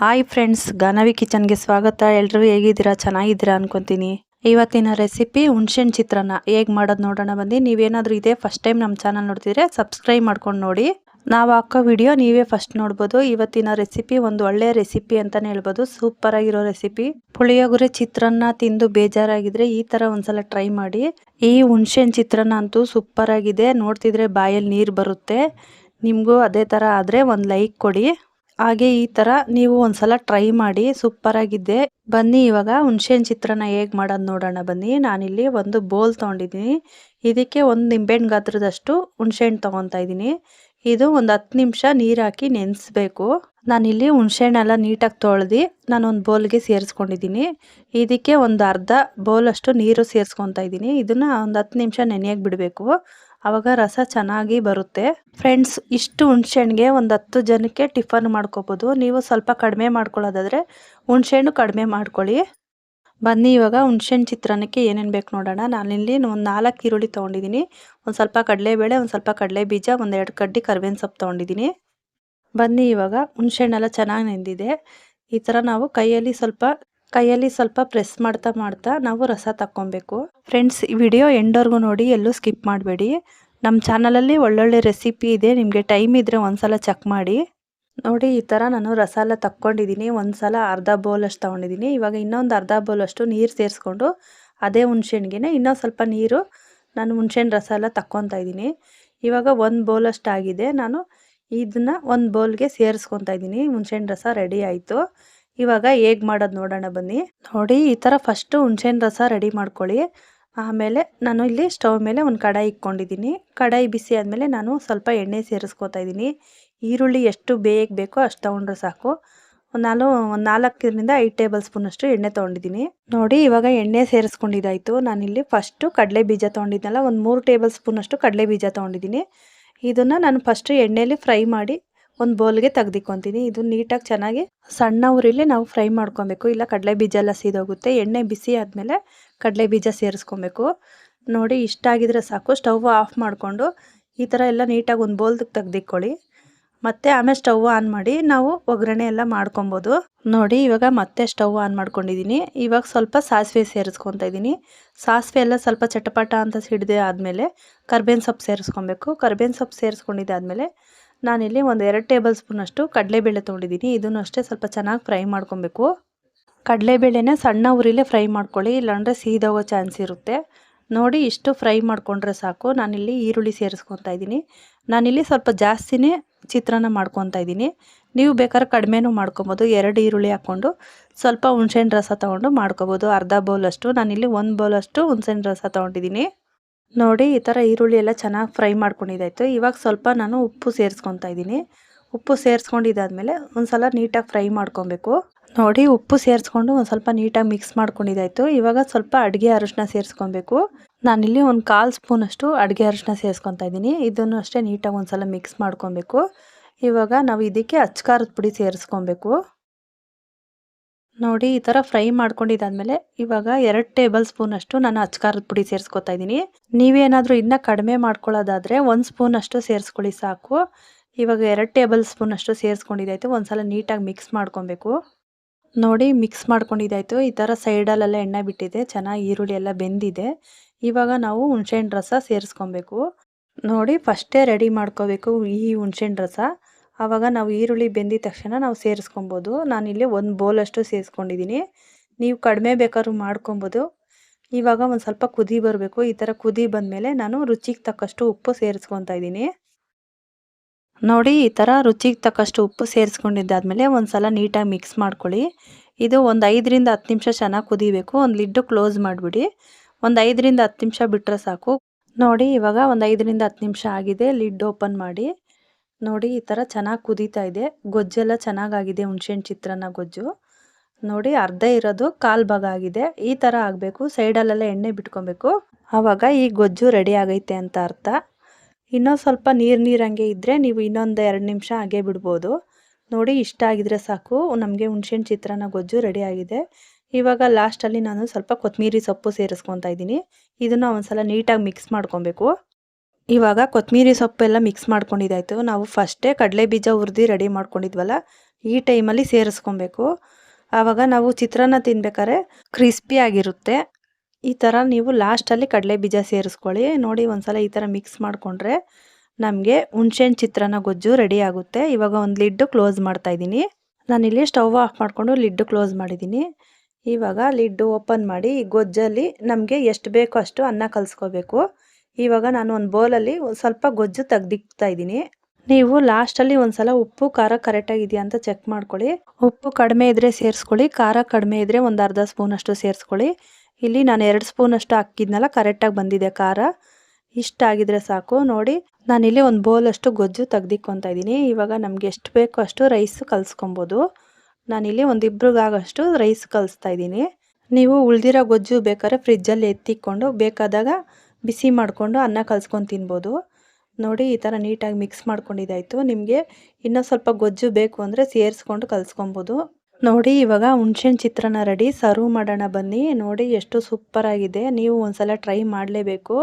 Hi friends Ganavi ಕಿಚನ್ಗೆ ಸ್ವಾಗತ. ಎಲ್ಲರೂ ಹೇಗಿದ್ದೀರಾ? ಚೆನ್ನಾಗಿದ್ದೀರಾ ಅನ್ಕೊಂತೀನಿ. ಇವತ್ತಿನ ರೆಸಿಪಿ ಹುಣ್ಸೆಣ್ಣು ಚಿತ್ರಾನ್ನ. ಹೇಗೆ ಮಾಡೋದು ನೋಡೋಣ ಬಂದು ನೀವೇನಾದರೂ ಇದೇ ಫಸ್ಟ್ ಟೈಮ್ ನಮ್ಮ ಚಾನಲ್ ನೋಡ್ತಿದ್ರೆ ಸಬ್ಸ್ಕ್ರೈಬ್ ಮಾಡ್ಕೊಂಡು ನೋಡಿ. ನಾವು ಹಾಕೋ ವಿಡಿಯೋ ನೀವೇ ಫಸ್ಟ್ ನೋಡ್ಬೋದು. ಇವತ್ತಿನ ರೆಸಿಪಿ ಒಂದು ಒಳ್ಳೆಯ ರೆಸಿಪಿ ಅಂತಲೇ ಹೇಳ್ಬೋದು. ಸೂಪರ್ ಆಗಿರೋ ರೆಸಿಪಿ ಪುಳಿಯೋಗರೆ ಚಿತ್ರಾನ್ನ ತಿಂದು ಬೇಜಾರಾಗಿದ್ರೆ ಈ ಥರ ಒಂದ್ಸಲ ಟ್ರೈ ಮಾಡಿ. ಈ ಹುಣ್ಸೆಣ್ಣು ಚಿತ್ರಾನ್ನ ಅಂತೂ ಸೂಪರ್ ಆಗಿದೆ. ನೋಡ್ತಿದ್ರೆ ಬಾಯಲ್ಲಿ ನೀರು ಬರುತ್ತೆ. ನಿಮಗೂ ಅದೇ ಥರ ಆದರೆ ಒಂದು ಲೈಕ್ ಕೊಡಿ. ಹಾಗೆ ಈ ಥರ ನೀವು ಒಂದ್ಸಲ ಟ್ರೈ ಮಾಡಿ ಸೂಪರ್ ಆಗಿದ್ದೆ. ಬನ್ನಿ ಇವಾಗ ಹುಣ್ಸೆಹಣ್ಣು ಚಿತ್ರಾನ್ನ ಹೇಗೆ ಮಾಡೋದು ನೋಡೋಣ ಬನ್ನಿ. ನಾನಿಲ್ಲಿ ಒಂದು ಬೋಲ್ ತೊಗೊಂಡಿದ್ದೀನಿ. ಇದಕ್ಕೆ ಒಂದು ನಿಂಬೆಹಣ್ಣು ಗಾತ್ರದಷ್ಟು ಹುಣ್ಸೆಹಣ್ಣು ತೊಗೊತಾ ಇದ್ದೀನಿ. ಇದು ಒಂದು ಹತ್ತು ನಿಮಿಷ ನೀರು ಹಾಕಿ ನೆನೆಸ್ಬೇಕು. ನಾನಿಲ್ಲಿ ಹುಣಸೆಹಣ್ಣೆಲ್ಲ ನೀಟಾಗಿ ತೊಳೆದು ನಾನೊಂದು ಬೌಲ್ಗೆ ಸೇರಿಸ್ಕೊಂಡಿದ್ದೀನಿ. ಇದಕ್ಕೆ ಒಂದು ಅರ್ಧ ಬೌಲಷ್ಟು ನೀರು ಸೇರಿಸ್ಕೊತಾ ಇದ್ದೀನಿ. ಇದನ್ನು ಒಂದು ಹತ್ತು ನಿಮಿಷ ನೆನೆಯಾಗಿ ಬಿಡಬೇಕು. ಆವಾಗ ರಸ ಚೆನ್ನಾಗಿ ಬರುತ್ತೆ. ಫ್ರೆಂಡ್ಸ್ ಇಷ್ಟು ಹುಣ್ಸೆಹಣ್ಣಿಗೆ ಒಂದು ಹತ್ತು ಜನಕ್ಕೆ ಟಿಫನ್ ಮಾಡ್ಕೋಬೋದು. ನೀವು ಸ್ವಲ್ಪ ಕಡಿಮೆ ಮಾಡ್ಕೊಳ್ಳೋದಾದರೆ ಹುಣ್ಸೆಹಣ್ಣು ಕಡಿಮೆ ಮಾಡ್ಕೊಳ್ಳಿ. ಬನ್ನಿ ಇವಾಗ ಹುಣ್ಸೆಹಣ್ಣು ಚಿತ್ರಾನ್ನಕ್ಕೆ ಏನೇನು ಬೇಕು ನೋಡೋಣ. ನಾನಿಲ್ಲಿ ಒಂದು ನಾಲ್ಕು ಈರುಳ್ಳಿ ತೊಗೊಂಡಿದ್ದೀನಿ. ಒಂದು ಸ್ವಲ್ಪ ಕಡಲೆಬೇಳೆ, ಒಂದು ಸ್ವಲ್ಪ ಕಡಲೆ ಬೀಜ, ಒಂದು ಎರಡು ಕಡ್ಡಿ ಕರ್ಬೇವಿನ ಸೊಪ್ಪು ತೊಗೊಂಡಿದ್ದೀನಿ. ಬನ್ನಿ ಇವಾಗ ಹುಣ್ಸೆಹಣ್ಣೆಲ್ಲ ಚೆನ್ನಾಗಿ ನೆಂದಿದೆ. ಈ ಥರ ನಾವು ಕೈಯಲ್ಲಿ ಸ್ವಲ್ಪ ಕೈಯಲ್ಲಿ ಸ್ವಲ್ಪ ಪ್ರೆಸ್ ಮಾಡ್ತಾ ಮಾಡ್ತಾ ನಾವು ರಸ ತಕ್ಕೊಬೇಕು. ಫ್ರೆಂಡ್ಸ್ ಈ ವಿಡಿಯೋ ಎಂಡೋರ್ಗೂ ನೋಡಿ, ಎಲ್ಲೂ ಸ್ಕಿಪ್ ಮಾಡಬೇಡಿ. ನಮ್ಮ ಚಾನಲಲ್ಲಿ ಒಳ್ಳೊಳ್ಳೆ ರೆಸಿಪಿ ಇದೆ, ನಿಮಗೆ ಟೈಮ್ ಇದ್ದರೆ ಒಂದ್ಸಲ ಚೆಕ್ ಮಾಡಿ. ನೋಡಿ, ಈ ಥರ ನಾನು ರಸ ಎಲ್ಲ ತಕ್ಕೊಂಡಿದ್ದೀನಿ ಒಂದು ಸಲ ಅರ್ಧ ಬೌಲಷ್ಟು ತೊಗೊಂಡಿದ್ದೀನಿ ಇವಾಗ ಇನ್ನೊಂದು ಅರ್ಧ ಬೌಲಷ್ಟು ನೀರು ಸೇರಿಸ್ಕೊಂಡು ಅದೇ ಹುಣ್ಸೆಹಣ್ಣಿಗೆ ಇನ್ನೊಂದು ಸ್ವಲ್ಪ ನೀರು ನಾನು ಹುಣ್ಸೆಣ್ಣು ರಸ ಎಲ್ಲ ತಕ್ಕೊತಾ ಇದ್ದೀನಿ ಇವಾಗ ಒಂದು ಬೌಲಷ್ಟು ಆಗಿದೆ. ನಾನು ಇದನ್ನು ಒಂದು ಬೌಲ್ಗೆ ಸೇರಿಸ್ಕೊತಾ ಇದ್ದೀನಿ ಹುಣ್ಸೆಣ್ಣು ರಸ ರೆಡಿ ಆಯಿತು. ಇವಾಗ ಹೇಗೆ ಮಾಡೋದು ನೋಡೋಣ ಬನ್ನಿ. ನೋಡಿ, ಈ ಥರ ಫಸ್ಟು ಹುಣ್ಸೆಹಣ್ಣು ರಸ ರೆಡಿ ಮಾಡ್ಕೊಳ್ಳಿ. ಆಮೇಲೆ ನಾನು ಇಲ್ಲಿ ಸ್ಟವ್ ಮೇಲೆ ಒಂದು ಕಡಾಯಿ ಇಕ್ಕೊಂಡಿದ್ದೀನಿ ಕಡಾಯಿ ಬಿಸಿ ಆದಮೇಲೆ ನಾನು ಸ್ವಲ್ಪ ಎಣ್ಣೆ ಸೇರಿಸ್ಕೊತಾ ಇದ್ದೀನಿ ಈರುಳ್ಳಿ ಎಷ್ಟು ಬೇಗ ಬೇಕೋ ಅಷ್ಟು ತೊಗೊಂಡ್ರೆ ಸಾಕು. ಒಂದು ಒಂದು ನಾಲ್ಕರಿಂದ ಐದು ಟೇಬಲ್ ಸ್ಪೂನಷ್ಟು ಎಣ್ಣೆ ತೊಗೊಂಡಿದ್ದೀನಿ ನೋಡಿ, ಇವಾಗ ಎಣ್ಣೆ ಸೇರಿಸ್ಕೊಂಡಿದ್ದಾಯಿತು ನಾನಿಲ್ಲಿ ಫಸ್ಟು ಕಡಲೆ ಬೀಜ ತೊಗೊಂಡಿದ್ದೆನಲ್ಲ ಒಂದು ಮೂರು ಟೇಬಲ್ ಸ್ಪೂನಷ್ಟು ಕಡಲೆ ಬೀಜ ತೊಗೊಂಡಿದ್ದೀನಿ ಇದನ್ನು ನಾನು ಫಸ್ಟು ಎಣ್ಣೆಯಲ್ಲಿ ಫ್ರೈ ಮಾಡಿ ಒಂದು ಬೌಲ್ಗೆ ತೆಗ್ದಿಕ್ಕೊತೀನಿ ಇದು ನೀಟಾಗಿ ಚೆನ್ನಾಗಿ ಸಣ್ಣ ಉರಿಲಿ ನಾವು ಫ್ರೈ ಮಾಡ್ಕೊಬೇಕು. ಇಲ್ಲ ಕಡಲೆ ಬೀಜ ಎಲ್ಲ ಸೀದೋಗುತ್ತೆ. ಎಣ್ಣೆ ಬಿಸಿ ಆದಮೇಲೆ ಕಡಲೆ ಬೀಜ ಸೇರಿಸ್ಕೊಬೇಕು. ನೋಡಿ ಇಷ್ಟ ಆಗಿದ್ರೆ ಸಾಕು. ಸ್ಟವ್ ಆಫ್ ಮಾಡಿಕೊಂಡು ಈ ಥರ ಎಲ್ಲ ನೀಟಾಗಿ ಒಂದು ಬೌಲ್ದಕ್ಕೆ ತೆಗ್ದಿಕ್ಕೊಳ್ಳಿ ಮತ್ತೆ ಆಮೇಲೆ ಸ್ಟವ್ ಆನ್ ಮಾಡಿ ನಾವು ಒಗ್ಗರಣೆ ಎಲ್ಲ ಮಾಡ್ಕೊಬೋದು. ನೋಡಿ ಇವಾಗ ಮತ್ತೆ ಸ್ಟವ್ ಆನ್ ಮಾಡ್ಕೊಂಡಿದ್ದೀನಿ ಇವಾಗ ಸ್ವಲ್ಪ ಸಾಸಿವೆ ಸೇರಿಸ್ಕೊತಾ ಇದ್ದೀನಿ ಸಾಸಿವೆ ಎಲ್ಲ ಸ್ವಲ್ಪ ಚಟಪಟ ಅಂತ ಸಿಡಿದೆ ಆದಮೇಲೆ ಕರ್ಬೇವಿನ ಸೊಪ್ಪು ಸೇರಿಸ್ಕೊಬೇಕು. ಕರ್ಬೇವಿನ ಸೊಪ್ಪು ಸೇರಿಸ್ಕೊಂಡಿದ್ದಾದಮೇಲೆ ನಾನಿಲ್ಲಿ ಒಂದು ಎರಡು ಟೇಬಲ್ ಸ್ಪೂನಷ್ಟು ಕಡಲೆಬೇಳೆ ತೊಗೊಂಡಿದ್ದೀನಿ. ಇದನ್ನು ಅಷ್ಟೇ ಸ್ವಲ್ಪ ಚೆನ್ನಾಗಿ ಫ್ರೈ ಮಾಡ್ಕೊಬೇಕು. ಕಡಲೆಬೇಳೆನ ಸಣ್ಣ ಉರಿಲೇ ಫ್ರೈ ಮಾಡ್ಕೊಳ್ಳಿ. ಇಲ್ಲಾಂದರೆ ಸೀದೋಗೋ ಚಾನ್ಸ್ ಇರುತ್ತೆ. ನೋಡಿ ಇಷ್ಟು ಫ್ರೈ ಮಾಡಿಕೊಂಡ್ರೆ ಸಾಕು. ನಾನಿಲ್ಲಿ ಈರುಳ್ಳಿ ಸೇರಿಸ್ಕೊತಾ ಇದ್ದೀನಿ. ನಾನಿಲ್ಲಿ ಸ್ವಲ್ಪ ಜಾಸ್ತಿನೇ ಚಿತ್ರಾನ್ನ ಮಾಡ್ಕೊತಾ ಇದ್ದೀನಿ. ನೀವು ಬೇಕಾದ್ರೆ ಕಡಿಮೆನೂ ಮಾಡ್ಕೊಬೋದು. ಎರಡು ಈರುಳ್ಳಿ ಹಾಕ್ಕೊಂಡು ಸ್ವಲ್ಪ ಹುಣ್ಸೆಹಣ್ಣು ರಸ ತೊಗೊಂಡು ಮಾಡ್ಕೊಬೋದು. ಅರ್ಧ ಬೌಲಷ್ಟು. ನಾನಿಲ್ಲಿ ಒಂದು ಬೌಲಷ್ಟು ಹುಣ್ಸೆಹಣ್ಣು ರಸ ತೊಗೊಂಡಿದ್ದೀನಿ. ನೋಡಿ ಈ ಥರ ಈರುಳ್ಳಿ ಎಲ್ಲ ಚೆನ್ನಾಗಿ ಫ್ರೈ ಮಾಡ್ಕೊಂಡಿದ್ದಾಯಿತು. ಇವಾಗ ಸ್ವಲ್ಪ ನಾನು ಉಪ್ಪು ಸೇರಿಸ್ಕೊತಾ ಇದ್ದೀನಿ. ಉಪ್ಪು ಸೇರಿಸ್ಕೊಂಡಿದ್ದಾದ್ಮೇಲೆ ಒಂದು ಸಲ ನೀಟಾಗಿ ಫ್ರೈ ಮಾಡ್ಕೊಬೇಕು. ನೋಡಿ ಉಪ್ಪು ಸೇರಿಸ್ಕೊಂಡು ಒಂದು ಸ್ವಲ್ಪ ನೀಟಾಗಿ ಮಿಕ್ಸ್ ಮಾಡ್ಕೊಂಡಿದ್ದಾಯಿತು. ಇವಾಗ ಸ್ವಲ್ಪ ಅಡುಗೆ ಅರಿಶಿನ ಸೇರಿಸ್ಕೊಬೇಕು. ನಾನಿಲ್ಲಿ ಒಂದು ಕಾಲು ಸ್ಪೂನಷ್ಟು ಅಡುಗೆ ಅರಿಶಿನ ಸೇರಿಸ್ಕೊತಾ ಇದ್ದೀನಿ. ಇದನ್ನು ಅಷ್ಟೇ ನೀಟಾಗಿ ಒಂದು ಸಲ ಮಿಕ್ಸ್ ಮಾಡ್ಕೊಬೇಕು. ಇವಾಗ ನಾವು ಇದಕ್ಕೆ ಅಚ್ಕಾರದ ಪುಡಿ ಸೇರಿಸ್ಕೊಬೇಕು. ನೋಡಿ, ಈ ಥರ ಫ್ರೈ ಮಾಡ್ಕೊಂಡಿದ್ದಾದ್ಮೇಲೆ ಇವಾಗ ಎರಡು ಟೇಬಲ್ ಸ್ಪೂನಷ್ಟು ನಾನು ಅಚ್ಕಾರದ ಪುಡಿ ಸೇರಿಸ್ಕೊತಾ ಇದ್ದೀನಿ. ನೀವೇನಾದರೂ ಇನ್ನೂ ಕಡಿಮೆ ಮಾಡ್ಕೊಳ್ಳೋದಾದರೆ ಒಂದು ಸ್ಪೂನಷ್ಟು ಸೇರಿಸ್ಕೊಳ್ಳಿ ಸಾಕು. ಇವಾಗ ಎರಡು ಟೇಬಲ್ ಸ್ಪೂನಷ್ಟು ಸೇರಿಸ್ಕೊಂಡಿದ್ದಾಯಿತು. ಒಂದು ಸಲ ನೀಟಾಗಿ ಮಿಕ್ಸ್ ಮಾಡ್ಕೊಬೇಕು. ನೋಡಿ ಮಿಕ್ಸ್ ಮಾಡ್ಕೊಂಡಿದ್ದಾಯಿತು. ಈ ಥರ ಸೈಡಲ್ಲೆಲ್ಲ ಎಣ್ಣೆ ಬಿಟ್ಟಿದೆ. ಚೆನ್ನಾಗಿ ಈರುಳ್ಳಿ ಎಲ್ಲ ಬೆಂದಿದೆ. ಇವಾಗ ನಾವು ಹುಣಸೆಹಣ್ಣು ರಸ ಸೇರಿಸ್ಕೊಬೇಕು. ನೋಡಿ, ಫಸ್ಟೇ ರೆಡಿ ಮಾಡ್ಕೋಬೇಕು ಈ ಹುಣಸೆಹಣ್ಣು ರಸ. ಆವಾಗ ನಾವು ಈರುಳ್ಳಿ ಬೆಂದಿದ ತಕ್ಷಣ ನಾವು ಸೇರಿಸ್ಕೊಬೋದು. ನಾನಿಲ್ಲಿ ಒಂದು ಬೌಲಷ್ಟು ಸೇರಿಸ್ಕೊಂಡಿದ್ದೀನಿ ನೀವು ಕಡಿಮೆ ಬೇಕಾದ್ರೂ ಮಾಡ್ಕೊಬೋದು. ಇವಾಗ ಒಂದು ಸ್ವಲ್ಪ ಕುದಿ ಬರಬೇಕು. ಈ ಥರ ಕುದಿ ಬಂದಮೇಲೆ ನಾನು ರುಚಿಗೆ ತಕ್ಕಷ್ಟು ಉಪ್ಪು ಸೇರಿಸ್ಕೊತಾ ಇದ್ದೀನಿ ನೋಡಿ, ಈ ಥರ ರುಚಿಗೆ ತಕ್ಕಷ್ಟು ಉಪ್ಪು ಸೇರಿಸ್ಕೊಂಡಿದ್ದಾದಮೇಲೆ ಒಂದು ಸಲ ನೀಟಾಗಿ ಮಿಕ್ಸ್ ಮಾಡ್ಕೊಳ್ಳಿ. ಇದು ಒಂದು ಐದರಿಂದ ಹತ್ತು ನಿಮಿಷ ಚೆನ್ನಾಗಿ ಕುದಿಬೇಕು. ಒಂದು ಲಿಡ್ಡು ಕ್ಲೋಸ್ ಮಾಡಿಬಿಡಿ. ಒಂದು ಐದರಿಂದ ಹತ್ತು ನಿಮಿಷ ಬಿಟ್ಟರೆ ಸಾಕು. ನೋಡಿ, ಇವಾಗ ಒಂದು ಐದರಿಂದ ಹತ್ತು ನಿಮಿಷ ಆಗಿದೆ. ಲಿಡ್ ಓಪನ್ ಮಾಡಿ. ನೋಡಿ ಈ ಥರ ಚೆನ್ನಾಗಿ ಕುದೀತಾ ಇದೆ. ಗೊಜ್ಜೆಲ್ಲ ಚೆನ್ನಾಗಾಗಿದೆ ಹುಣ್ಸೆಹಣ್ಣು ಚಿತ್ರಾನ್ನ ಗೊಜ್ಜು. ನೋಡಿ ಅರ್ಧ ಇರೋದು ಕಾಲು ಭಾಗ ಆಗಿದೆ. ಈ ಥರ ಆಗಬೇಕು. ಸೈಡಲ್ಲೆಲ್ಲ ಎಣ್ಣೆ ಬಿಟ್ಕೊಬೇಕು. ಆವಾಗ ಈ ಗೊಜ್ಜು ರೆಡಿ ಆಗೈತೆ ಅಂತ ಅರ್ಥ. ಇನ್ನೊಂದು ಸ್ವಲ್ಪ ನೀರು ನೀರಂಗೆ ಇದ್ದರೆ ನೀವು ಇನ್ನೊಂದು ಎರಡು ನಿಮಿಷ ಹಾಗೆ ಬಿಡ್ಬೋದು. ನೋಡಿ ಇಷ್ಟ ಆಗಿದ್ರೆ ಸಾಕು. ನಮಗೆ ಹುಣ್ಸೆಹಣ್ಣು ಚಿತ್ರಾನ್ನ ಗೊಜ್ಜು ರೆಡಿ ಆಗಿದೆ. ಇವಾಗ ಲಾಸ್ಟಲ್ಲಿ ನಾನು ಸ್ವಲ್ಪ ಕೊತ್ತಂಬರಿ ಸೊಪ್ಪು ಸೇರಿಸ್ಕೊತಾ ಇದ್ದೀನಿ. ಇದನ್ನು ಒಂದ್ಸಲ ನೀಟಾಗಿ ಮಿಕ್ಸ್ ಮಾಡ್ಕೊಬೇಕು. ಇವಾಗ ಕೊತ್ತಂಬರಿ ಸೊಪ್ಪೆಲ್ಲ ಮಿಕ್ಸ್ ಮಾಡ್ಕೊಂಡಿದ್ದಾಯಿತು. ನಾವು ಫಸ್ಟೇ ಕಡಲೆ ಬೀಜ ಹುರಿದು ರೆಡಿ ಮಾಡ್ಕೊಂಡಿದ್ವಲ್ಲ, ಈ ಟೈಮಲ್ಲಿ ಸೇರಿಸ್ಕೊಬೇಕು. ಆವಾಗ ನಾವು ಚಿತ್ರಾನ್ನ ತಿನ್ಬೇಕಾದ್ರೆ ಕ್ರಿಸ್ಪಿ ಆಗಿರುತ್ತೆ. ಈ ಥರ ನೀವು ಲಾಸ್ಟಲ್ಲಿ ಕಡಲೆ ಬೀಜ ಸೇರಿಸ್ಕೊಳ್ಳಿ. ನೋಡಿ ಒಂದ್ಸಲ ಈ ಥರ ಮಿಕ್ಸ್ ಮಾಡಿಕೊಂಡ್ರೆ ನಮಗೆ ಹುಣ್ಸೆಹಣ್ಣು ಚಿತ್ರಾನ್ನ ಗೊಜ್ಜು ರೆಡಿ ಆಗುತ್ತೆ. ಇವಾಗ ಒಂದು ಲಿಡ್ಡು ಕ್ಲೋಸ್ ಮಾಡ್ತಾ ಇದ್ದೀನಿ. ನಾನಿಲ್ಲಿ ಸ್ಟವ್ ಆಫ್ ಮಾಡಿಕೊಂಡು ಲಿಡ್ಡು ಕ್ಲೋಸ್ ಮಾಡಿದ್ದೀನಿ. ಇವಾಗ ಲಿಡ್ಡು ಓಪನ್ ಮಾಡಿ ಗೊಜ್ಜಲ್ಲಿ ನಮಗೆ ಎಷ್ಟು ಬೇಕೋ ಅಷ್ಟು ಅನ್ನ ಕಲಿಸ್ಕೋಬೇಕು. ಇವಾಗ ನಾನು ಒಂದು ಬೌಲಲ್ಲಿ ಒಂದು ಸ್ವಲ್ಪ ಗೊಜ್ಜು ತೆಗ್ದಿಕ್ತಾ ಇದ್ದೀನಿ. ನೀವು ಲಾಸ್ಟಲ್ಲಿ ಒಂದ್ಸಲ ಉಪ್ಪು, ಖಾರ ಕರೆಕ್ಟಾಗಿದೆಯಾ ಅಂತ ಚೆಕ್ ಮಾಡ್ಕೊಳ್ಳಿ. ಉಪ್ಪು ಕಡಿಮೆ ಇದ್ದರೆ ಸೇರಿಸ್ಕೊಳ್ಳಿ, ಖಾರ ಕಡಿಮೆ ಇದ್ದರೆ ಒಂದು ಅರ್ಧ ಸ್ಪೂನಷ್ಟು ಸೇರಿಸ್ಕೊಳ್ಳಿ. ಇಲ್ಲಿ ನಾನು ಎರಡು ಸ್ಪೂನಷ್ಟು ಹಾಕಿದ್ನಲ್ಲ ಕರೆಕ್ಟಾಗಿ ಬಂದಿದೆ ಖಾರ. ಇಷ್ಟಾಗಿದ್ರೆ ಸಾಕು. ನೋಡಿ ನಾನಿಲ್ಲಿ ಒಂದು ಬೌಲಷ್ಟು ಗೊಜ್ಜು ತೆಗ್ದಿಕ್ಕೊತಾ ಇದ್ದೀನಿ. ಇವಾಗ ನಮಗೆ ಎಷ್ಟು ಬೇಕೋ ಅಷ್ಟು ರೈಸ್ ಕಲಿಸ್ಕೊಬೋದು. ನಾನಿಲ್ಲಿ ಒಂದು ಇಬ್ರಿಗಾಗಷ್ಟು ರೈಸ್ ಕಲಿಸ್ತಾ ಇದ್ದೀನಿ. ನೀವು ಉಳಿದಿರೋ ಗೊಜ್ಜು ಬೇಕಾದ್ರೆ ಫ್ರಿಜ್ಜಲ್ಲಿ ಎತ್ತಿಕೊಂಡು ಬೇಕಾದಾಗ ಬಿಸಿ ಮಾಡಿಕೊಂಡು ಅನ್ನ ಕಲ್ಸ್ಕೊಂಡು ತಿನ್ಬೋದು. ನೋಡಿ, ಈ ಥರ ನೀಟಾಗಿ ಮಿಕ್ಸ್ ಮಾಡ್ಕೊಂಡಿದ್ದಾಯಿತು. ನಿಮಗೆ ಇನ್ನೂ ಸ್ವಲ್ಪ ಗೊಜ್ಜು ಬೇಕು ಅಂದರೆ ಸೇರಿಸ್ಕೊಂಡು ಕಲಿಸ್ಕೊಬೋದು. ನೋಡಿ, ಇವಾಗ ಹುಣ್ಸೆಹಣ್ಣು ಚಿತ್ರಾನ್ನ ರೆಡಿ. ಸರ್ವ್ ಮಾಡೋಣ ಬನ್ನಿ. ನೋಡಿ, ಎಷ್ಟು ಸೂಪರ್ ಆಗಿದೆ. ನೀವು ಒಂದ್ಸಲ ಟ್ರೈ ಮಾಡಲೇಬೇಕು.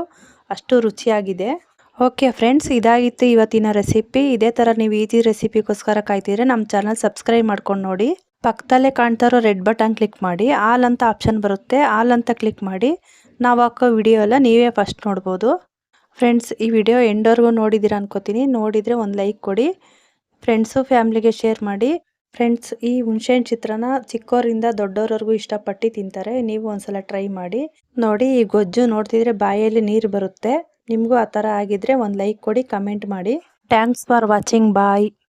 ಅಷ್ಟು ರುಚಿಯಾಗಿದೆ. ಓಕೆ ಫ್ರೆಂಡ್ಸ್, ಇದಾಗಿತ್ತು ಇವತ್ತಿನ ರೆಸಿಪಿ. ಇದೇ ಥರ ನೀವು ಈಜಿ ರೆಸಿಪಿಗೋಸ್ಕರ ಕಾಯ್ತಿದ್ರೆ ನಮ್ಮ ಚಾನಲ್ ಸಬ್ಸ್ಕ್ರೈಬ್ ಮಾಡ್ಕೊಂಡು ನೋಡಿ. ಪಕ್ಕದಲ್ಲೇ ಕಾಣ್ತಾ ಇರೋ ರೆಡ್ ಬಟನ್ ಕ್ಲಿಕ್ ಮಾಡಿ. ಆಲ್ ಅಂತ ಆಪ್ಷನ್ ಬರುತ್ತೆ. ಆಲ್ ಅಂತ ಕ್ಲಿಕ್ ಮಾಡಿ. ನಾವು ಹಾಕೋ ವಿಡಿಯೋ ಎಲ್ಲ ನೀವೇ ಫಸ್ಟ್ ನೋಡ್ಬೋದು. ಫ್ರೆಂಡ್ಸ್ ಈ ವಿಡಿಯೋ ಎಂಡೋರ್ಗೂ ನೋಡಿದ್ದೀರಾ ಅನ್ಕೋತೀನಿ. ನೋಡಿದರೆ ಒಂದು ಲೈಕ್ ಕೊಡಿ. ಫ್ರೆಂಡ್ಸು ಫ್ಯಾಮ್ಲಿಗೆ ಶೇರ್ ಮಾಡಿ. ಫ್ರೆಂಡ್ಸ್ ಈ ಹುಣಸೆಹಣ್ಣು ಚಿತ್ರನ ಚಿಕ್ಕವರಿಂದ ದೊಡ್ಡವ್ರವರೆಗೂ ಇಷ್ಟಪಟ್ಟು ತಿಂತಾರೆ. ನೀವು ಒಂದ್ಸಲ ಟ್ರೈ ಮಾಡಿ. ನೋಡಿ, ಈ ಗೊಜ್ಜು ನೋಡ್ತಿದ್ರೆ ಬಾಯಲ್ಲಿ ನೀರು ಬರುತ್ತೆ. ನಿಮಗೂ ಆ ಥರ ಆಗಿದ್ರೆ ಒಂದು ಲೈಕ್ ಕೊಡಿ ಕಮೆಂಟ್ ಮಾಡಿ. Thanks for watching bye